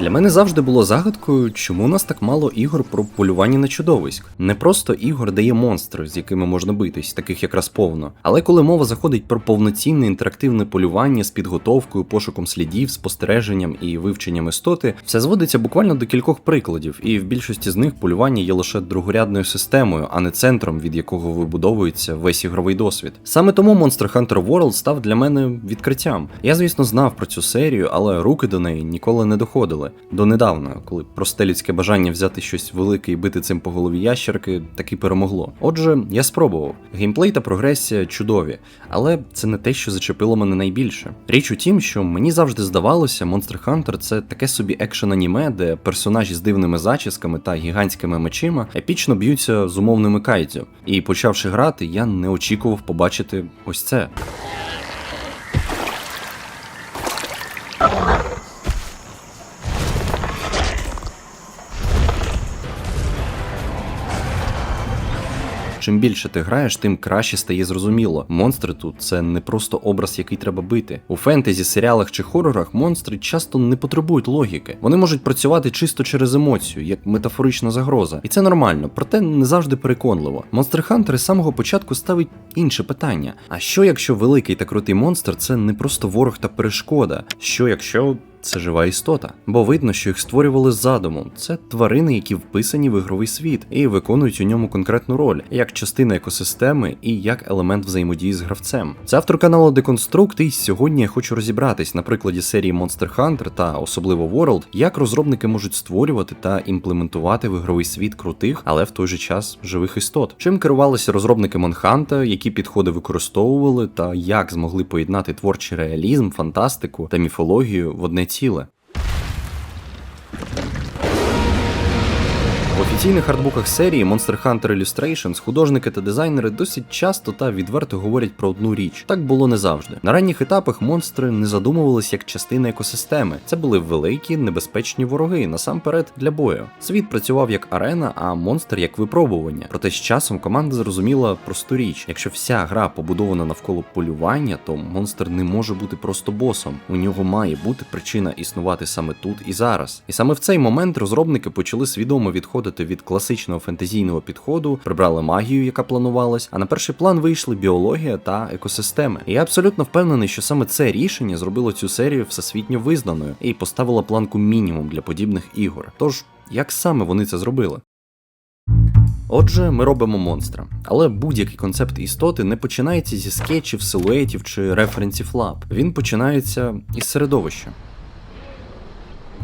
Для мене завжди було загадкою, чому у нас так мало ігор про полювання на чудовиськ. Не просто ігор дає монстри, з якими можна битись, таких якраз повно. Але коли мова заходить про повноцінне інтерактивне полювання з підготовкою, пошуком слідів, спостереженням і вивченням істоти, все зводиться буквально до кількох прикладів, і в більшості з них полювання є лише другорядною системою, а не центром, від якого вибудовується весь ігровий досвід. Саме тому Monster Hunter World став для мене відкриттям. Я, звісно, знав про цю серію, але руки до неї ніколи не доходили. Донедавна, коли просте людське бажання взяти щось велике і бити цим по голові ящерки, таки перемогло. Отже, я спробував. Геймплей та прогресія чудові, але це не те, що зачепило мене найбільше. Річ у тім, що мені завжди здавалося, Monster Hunter це таке собі екшен аніме, де персонажі з дивними зачісками та гігантськими мечима епічно б'ються з умовними кайдзю. І почавши грати, я не очікував побачити ось це. Чим більше ти граєш, тим краще стає зрозуміло. Монстри тут це не просто образ, який треба бити. У фентезі, серіалах чи хорорах монстри часто не потребують логіки. Вони можуть працювати чисто через емоцію, як метафорична загроза. І це нормально, проте не завжди переконливо. Monster Hunter з самого початку ставить інше питання: а що якщо великий та крутий монстр це не просто ворог та перешкода? Що якщо це жива істота, бо видно, що їх створювали з задумом. Це тварини, які вписані в ігровий світ і виконують у ньому конкретну роль, як частина екосистеми і як елемент взаємодії з гравцем. Це автор каналу Deconstruct, і сьогодні я хочу розібратись на прикладі серії Monster Hunter та особливо World, як розробники можуть створювати та імплементувати в ігровий світ крутих, але в той же час живих істот. Чим керувалися розробники Монханта, які підходи використовували, та як змогли поєднати творчий реалізм, фантастику та міфологію в одне ціле. Офіційних артбуках серії Monster Hunter Illustrations художники та дизайнери досить часто та відверто говорять про одну річ. Так було не завжди. На ранніх етапах монстри не задумувались як частина екосистеми. Це були великі небезпечні вороги, насамперед для бою. Світ працював як арена, а монстр як випробування. Проте з часом команда зрозуміла просту річ: якщо вся гра побудована навколо полювання, то монстр не може бути просто босом. У нього має бути причина існувати саме тут і зараз. І саме в цей момент розробники почали свідомо відходити від класичного фентезійного підходу, прибрали магію, яка планувалась, а на перший план вийшли біологія та екосистеми. І я абсолютно впевнений, що саме це рішення зробило цю серію всесвітньо визнаною і поставило планку мінімум для подібних ігор. Тож, як саме вони це зробили? Отже, ми робимо монстра, але будь-який концепт істоти не починається зі скетчів, силуетів чи референсів лап. Він починається із середовища.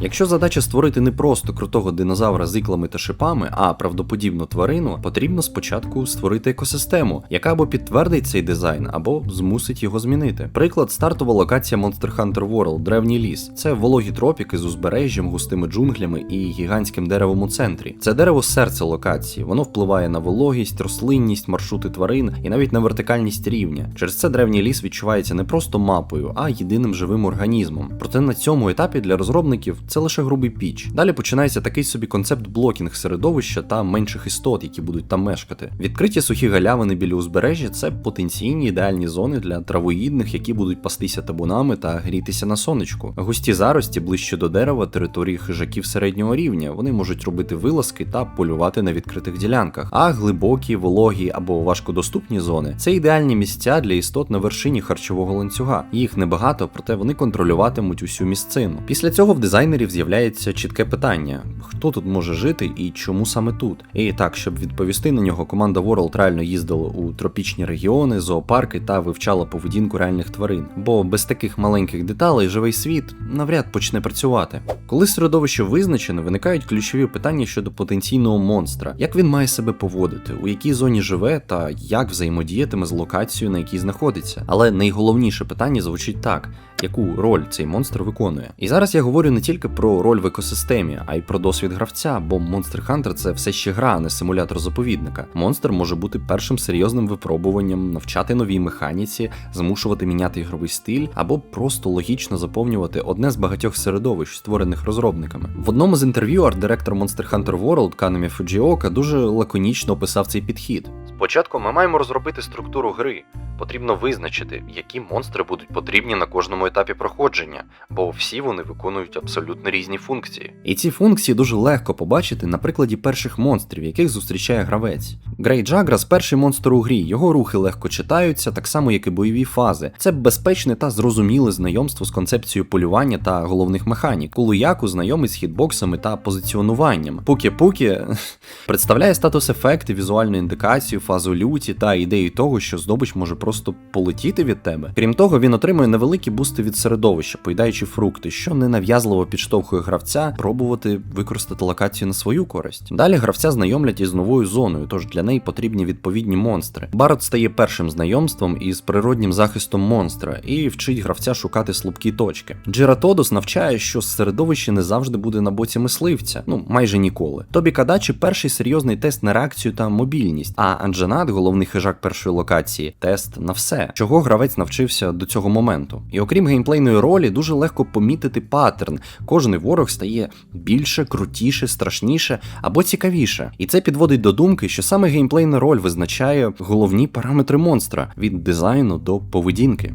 Якщо задача створити не просто крутого динозавра з іклами та шипами, а правдоподібну тварину, потрібно спочатку створити екосистему, яка або підтвердить цей дизайн, або змусить його змінити. Приклад стартова локація Monster Hunter World Древній ліс. Це вологі тропіки з узбережжям, густими джунглями і гігантським деревом у центрі. Це дерево серце локації, воно впливає на вологість, рослинність, маршрути тварин і навіть на вертикальність рівня. Через це древній ліс відчувається не просто мапою, а єдиним живим організмом. Проте на цьому етапі для розробників це лише грубий піч. Далі починається такий собі концепт блокінг середовища та менших істот, які будуть там мешкати. Відкриті сухі галявини біля узбережжя це потенційні ідеальні зони для травоїдних, які будуть пастися табунами та грітися на сонечку. Густі зарості ближче до дерева території хижаків середнього рівня. Вони можуть робити вилазки та полювати на відкритих ділянках. А глибокі, вологі або важкодоступні зони це ідеальні місця для істот на вершині харчового ланцюга. Їх небагато, проте вони контролюватимуть усю місцину. Після цього в дизайнерів з'являється чітке питання: хто тут може жити і чому саме тут? І так, щоб відповісти на нього, команда World реально їздила у тропічні регіони, зоопарки та вивчала поведінку реальних тварин. Бо без таких маленьких деталей живий світ навряд почне працювати. Коли середовище визначене, виникають ключові питання щодо потенційного монстра, як він має себе поводити, у якій зоні живе та як взаємодіятиме з локацією, на якій знаходиться. Але найголовніше питання звучить так: яку роль цей монстр виконує? І зараз я говорю не тільки про роль в екосистемі, а й про досвід гравця, бо Monster Hunter це все ще гра, а не симулятор заповідника. Монстр може бути першим серйозним випробуванням, навчати новій механіці, змушувати міняти ігровий стиль, або просто логічно заповнювати одне з багатьох середовищ, створених розробниками. В одному з інтерв'ю арт-директор Monster Hunter World Канемі Фуджіока дуже лаконічно описав цей підхід. Спочатку ми маємо розробити структуру гри. Потрібно визначити, які монстри будуть потрібні на кожному етапі проходження, бо всі вони виконують абсолютно абсолютно різні функції. І ці функції дуже легко побачити на прикладі перших монстрів, яких зустрічає гравець. Грей Джаграс перший монстр у грі, його рухи легко читаються, так само як і бойові фази. Це безпечне та зрозуміле знайомство з концепцією полювання та головних механік. Кулуяку знайомий з хітбоксами та позиціонуванням. Пукі-пукі представляє статус ефекти, візуальну індикацію, фазу люті та ідею того, що здобич може просто полетіти від тебе. Крім того, він отримує невеликі бусти від середовища, поїдаючи фрукти, що ненав'язливо підштовхує гравця пробувати використати локацію на свою користь. Далі гравця знайомлять із новою зоною, тож для неї потрібні відповідні монстри. Барот стає першим знайомством із природнім захистом монстра і вчить гравця шукати слабкі точки. Джератодос навчає, що середовище не завжди буде на боці мисливця, ну майже ніколи. Тобі Кадачі перший серйозний тест на реакцію та мобільність, а Анджанат, головний хижак першої локації, тест на все, чого гравець навчився до цього моменту. І окрім геймплейної ролі, дуже легко помітити паттерн. Кожний ворог стає більше, крутіше, страшніше або цікавіше. І це підводить до думки, що саме геймплейна роль визначає головні параметри монстра від дизайну до поведінки.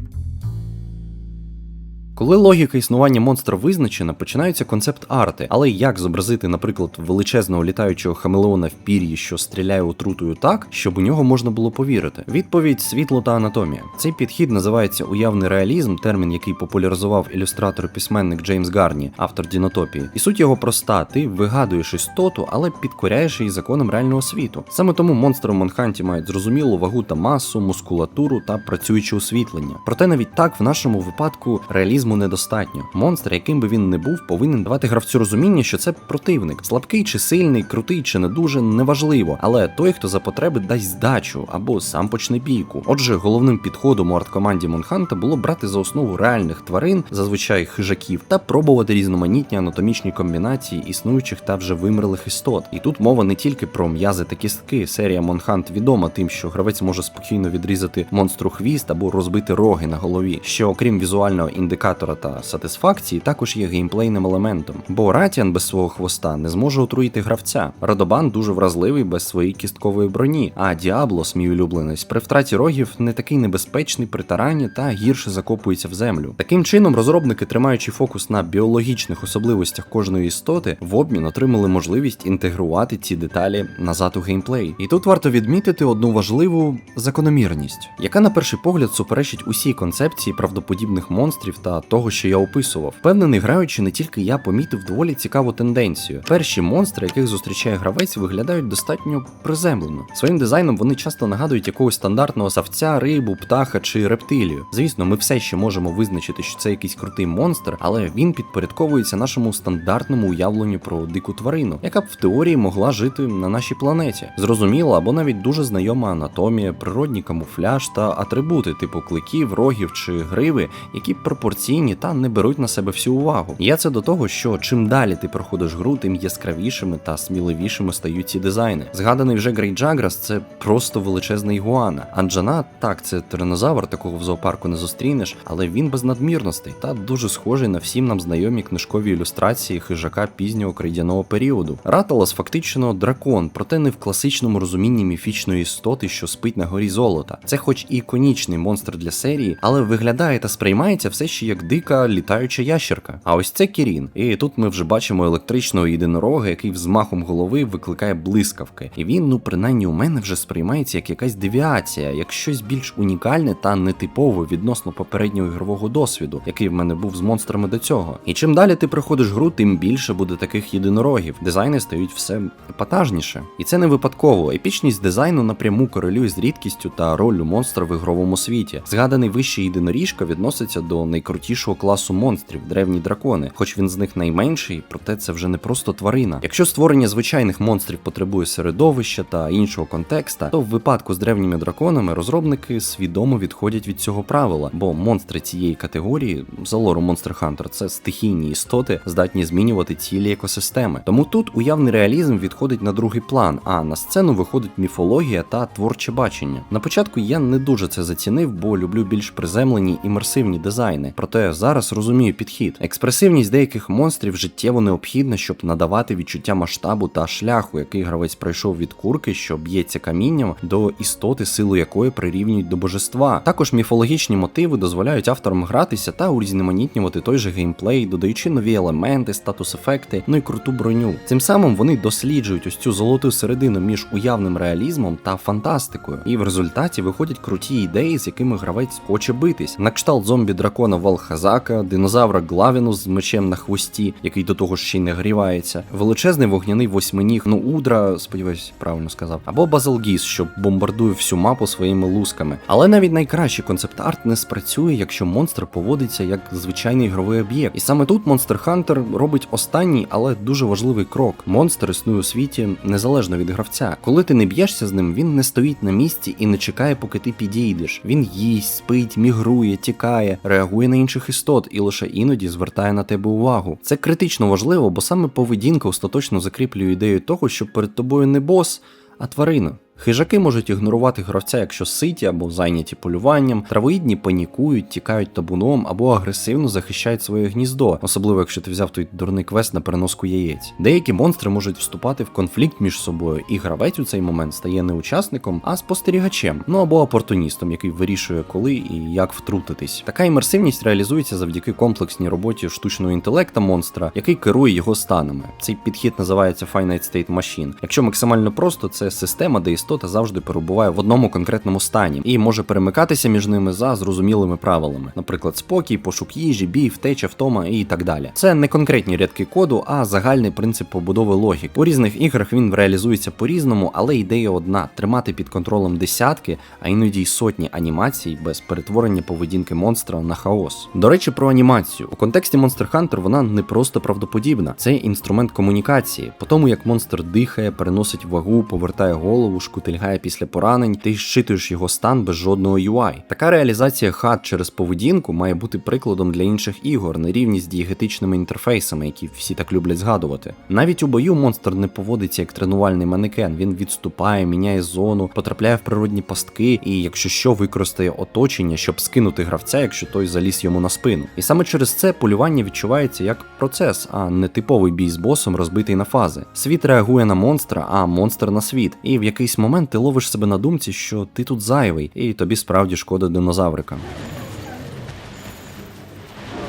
Коли логіка існування монстра визначена, починаються концепт-арти, але як зобразити, наприклад, величезного літаючого хамелеона в пір'ї, що стріляє отрутою так, щоб у нього можна було повірити? Відповідь світло та анатомія. Цей підхід називається уявний реалізм, термін, який популяризував ілюстратор-письменник Джеймс Гарні, автор Дінотопії. І суть його проста: ти вигадуєш істоту, але підкоряєш її законам реального світу. Саме тому монстри в Монханті мають зрозумілу вагу та масу, мускулатуру та працююче освітлення. Проте навіть так в нашому випадку реалізм реалізму недостатньо. Монстр, яким би він не був, повинен давати гравцю розуміння, що це противник. Слабкий чи сильний, крутий чи не дуже, неважливо, але той, хто за потреби дасть здачу або сам почне бійку. Отже, головним підходом у арткоманді Монханта було брати за основу реальних тварин, зазвичай хижаків, та пробувати різноманітні анатомічні комбінації існуючих та вже вимерлих істот. І тут мова не тільки про м'язи та кістки. Серія Монхант відома тим, що гравець може спокійно відрізати монстру хвіст або розбити роги на голові. Що окрім візуального індикатора індикатора та сатисфакції також є геймплейним елементом, бо Ратіан без свого хвоста не зможе отруїти гравця. Радобан дуже вразливий без своєї кісткової броні, а Діаблос, мій улюбленець, при втраті рогів не такий небезпечний при тарані та гірше закопується в землю. Таким чином, розробники, тримаючи фокус на біологічних особливостях кожної істоти, в обмін отримали можливість інтегрувати ці деталі назад у геймплей. І тут варто відмітити одну важливу закономірність, яка на перший погляд суперечить усій концепції правдоподібних монстрів та того, що я описував. Впевнений, граючи, не тільки я помітив доволі цікаву тенденцію. Перші монстри, яких зустрічає гравець, виглядають достатньо приземлено. Своїм дизайном вони часто нагадують якогось стандартного савця, рибу, птаха чи рептилію. Звісно, ми все ще можемо визначити, що це якийсь крутий монстр, але він підпорядковується нашому стандартному уявленню про дику тварину, яка б в теорії могла жити на нашій планеті. Зрозуміла або навіть дуже знайома анатомія, природній камуфляж та атрибути, типу кликів, рогів чи гриви, які пропорційні спокійні та не беруть на себе всю увагу. Я це до того, що чим далі ти проходиш гру, тим яскравішими та сміливішими стають ці дизайни. Згаданий вже Грей Джаграс це просто величезна ігуана. Анджана, так, це тиренозавр, такого в зоопарку не зустрінеш, але він без надмірностей та дуже схожий на всім нам знайомі книжкові ілюстрації хижака пізнього крейдяного періоду. Раталас фактично дракон, проте не в класичному розумінні міфічної істоти, що спить на горі золота. Це, хоч і іконічний монстр для серії, але виглядає та сприймається все ще як дика літаюча ящерка. А ось це Кірін. І тут ми вже бачимо електричного єдинорога, який взмахом голови викликає блискавки. І він, ну принаймні, у мене вже сприймається як якась девіація, як щось більш унікальне та нетипове відносно попереднього ігрового досвіду, який в мене був з монстрами до цього. І чим далі ти проходиш гру, тим більше буде таких єдинорогів. Дизайни стають все епатажніше. І це не випадково. Епічність дизайну напряму корелює з рідкістю та роллю монстра в ігровому світі. Згаданий вищий єдиноріжка відноситься до найкрутішого іншого класу монстрів, древні дракони, хоч він з них найменший, проте це вже не просто тварина. Якщо створення звичайних монстрів потребує середовища та іншого контекста, то в випадку з древніми драконами розробники свідомо відходять від цього правила, бо монстри цієї категорії, за лору Monster Hunter, це стихійні істоти, здатні змінювати цілі екосистеми. Тому тут уявний реалізм відходить на другий план, а на сцену виходить міфологія та творче бачення. На початку я не дуже це зацінив, бо люблю більш приземлені імерсивні дизайни. Проте проте зараз розумію підхід. Експресивність деяких монстрів життєво необхідна, щоб надавати відчуття масштабу та шляху, який гравець пройшов від курки, що б'ється камінням, до істоти, силу якої прирівнюють до божества. Також міфологічні мотиви дозволяють авторам гратися та урізноманітнювати той же геймплей, додаючи нові елементи, статус-ефекти, ну і круту броню. Цим самим вони досліджують ось цю золоту середину між уявним реалізмом та фантастикою, і в результаті виходять круті ідеї, з якими гравець хоче битись. На кшталт зомбі дракона Валхазака, динозавра Главіну з мечем на хвості, який до того ж ще й не грівається, величезний вогняний восьминіг, ну удра, сподіваюсь, правильно сказав, або Базалгіс, що бомбардує всю мапу своїми лусками. Але навіть найкращий концепт-арт не спрацює, якщо монстр поводиться як звичайний ігровий об'єкт. І саме тут Monster Hunter робить останній, але дуже важливий крок. Монстр існує у світі незалежно від гравця. Коли ти не б'єшся з ним, він не стоїть на місці і не чекає, поки ти підійдеш. Він їсть, спить, мігрує, тікає, реагує на інших істот і лише іноді звертає на тебе увагу. Це критично важливо, бо саме поведінка остаточно закріплює ідею того, що перед тобою не бос, а тварина. Хижаки можуть ігнорувати гравця, якщо ситі або зайняті полюванням, травоїдні панікують, тікають табуном або агресивно захищають своє гніздо, особливо якщо ти взяв той дурний квест на переноску яєць. Деякі монстри можуть вступати в конфлікт між собою, і гравець у цей момент стає не учасником, а спостерігачем, ну або опортуністом, який вирішує, коли і як втрутитись. Така імерсивність реалізується завдяки комплексній роботі штучного інтелекта монстра, який керує його станами. Цей підхід називається Finite State Machine. Якщо максимально просто, це система, де істота завжди перебуває в одному конкретному стані і може перемикатися між ними за зрозумілими правилами, наприклад, спокій, пошук їжі, бій, втеча, втома і так далі. Це не конкретні рядки коду, а загальний принцип побудови логіки. У різних іграх він реалізується по-різному, але ідея одна: тримати під контролем десятки, а іноді й сотні анімацій без перетворення поведінки монстра на хаос. До речі, про анімацію у контексті Monster Hunter вона не просто правдоподібна, це інструмент комунікації. По тому як монстр дихає, переносить вагу, повертає голову, шкутильгає після поранень, ти щитуєш його стан без жодного UI. Така реалізація хат через поведінку має бути прикладом для інших ігор на рівні з дієгетичними інтерфейсами, які всі так люблять згадувати. Навіть у бою монстр не поводиться як тренувальний манекен, він відступає, міняє зону, потрапляє в природні пастки, і якщо що, використає оточення, щоб скинути гравця, якщо той заліз йому на спину. І саме через це полювання відчувається як процес, а не типовий бій з босом, розбитий на фази. Світ реагує на монстра, а монстр на світ. І в якийсь момент ти ловиш себе на думці, що ти тут зайвий, і тобі справді шкода динозаврика.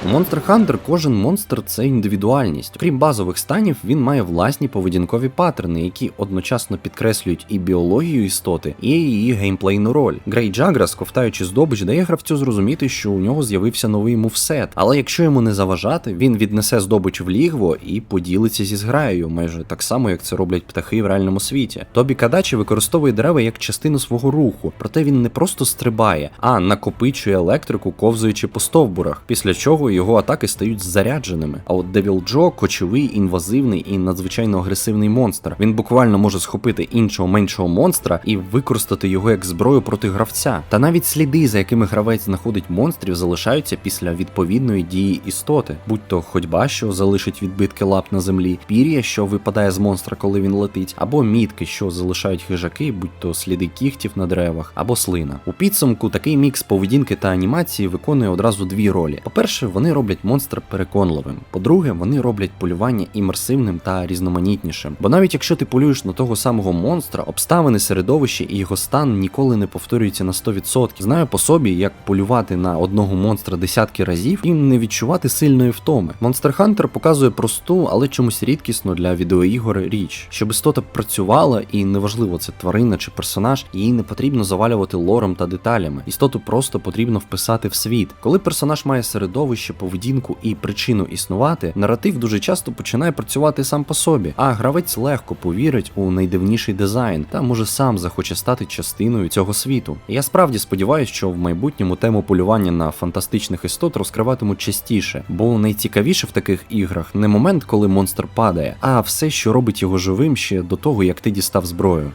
У Monster Hunter кожен монстр це індивідуальність. Крім базових станів, він має власні поведінкові паттерни, які одночасно підкреслюють і біологію істоти, і її геймплейну роль. Грей Джаграс, ковтаючи здобич, дає гравцю зрозуміти, що у нього з'явився новий мувсет. Але якщо йому не заважати, він віднесе здобич в лігво і поділиться зі зграєю, майже так само, як це роблять птахи в реальному світі. Тобі Кадачі використовує дерева як частину свого руху, проте він не просто стрибає, а накопичує електрику, ковзуючи по стовбурах, після чого його атаки стають зарядженими. А от Девіл Джо кочовий, інвазивний і надзвичайно агресивний монстр. Він буквально може схопити іншого меншого монстра і використати його як зброю проти гравця. Та навіть сліди, за якими гравець знаходить монстрів, залишаються після відповідної дії істоти, будь то ходьба, що залишить відбитки лап на землі, пір'я, що випадає з монстра, коли він летить, або мітки, що залишають хижаки, будь то сліди кігтів на деревах, або слина. У підсумку такий мікс поведінки та анімації виконує одразу дві ролі. По-перше, вони роблять монстра переконливим. По-друге, вони роблять полювання імерсивним та різноманітнішим. Бо навіть якщо ти полюєш на того самого монстра, обставини середовище і його стан ніколи не повторюються на 100%. Знаю по собі, як полювати на одного монстра десятки разів і не відчувати сильної втоми. Monster Hunter показує просту, але чомусь рідкісну для відеоігор річ, щоб істота працювала, і неважливо, це тварина чи персонаж, її не потрібно завалювати лором та деталями. Істоту просто потрібно вписати в світ. Коли персонаж має середовище, поведінку і причину існувати, наратив дуже часто починає працювати сам по собі, а гравець легко повірить у найдивніший дизайн та може сам захоче стати частиною цього світу. Я справді сподіваюся, що в майбутньому тему полювання на фантастичних істот розкриватимуть частіше, бо найцікавіше в таких іграх не момент, коли монстр падає, а все, що робить його живим ще до того, як ти дістав зброю.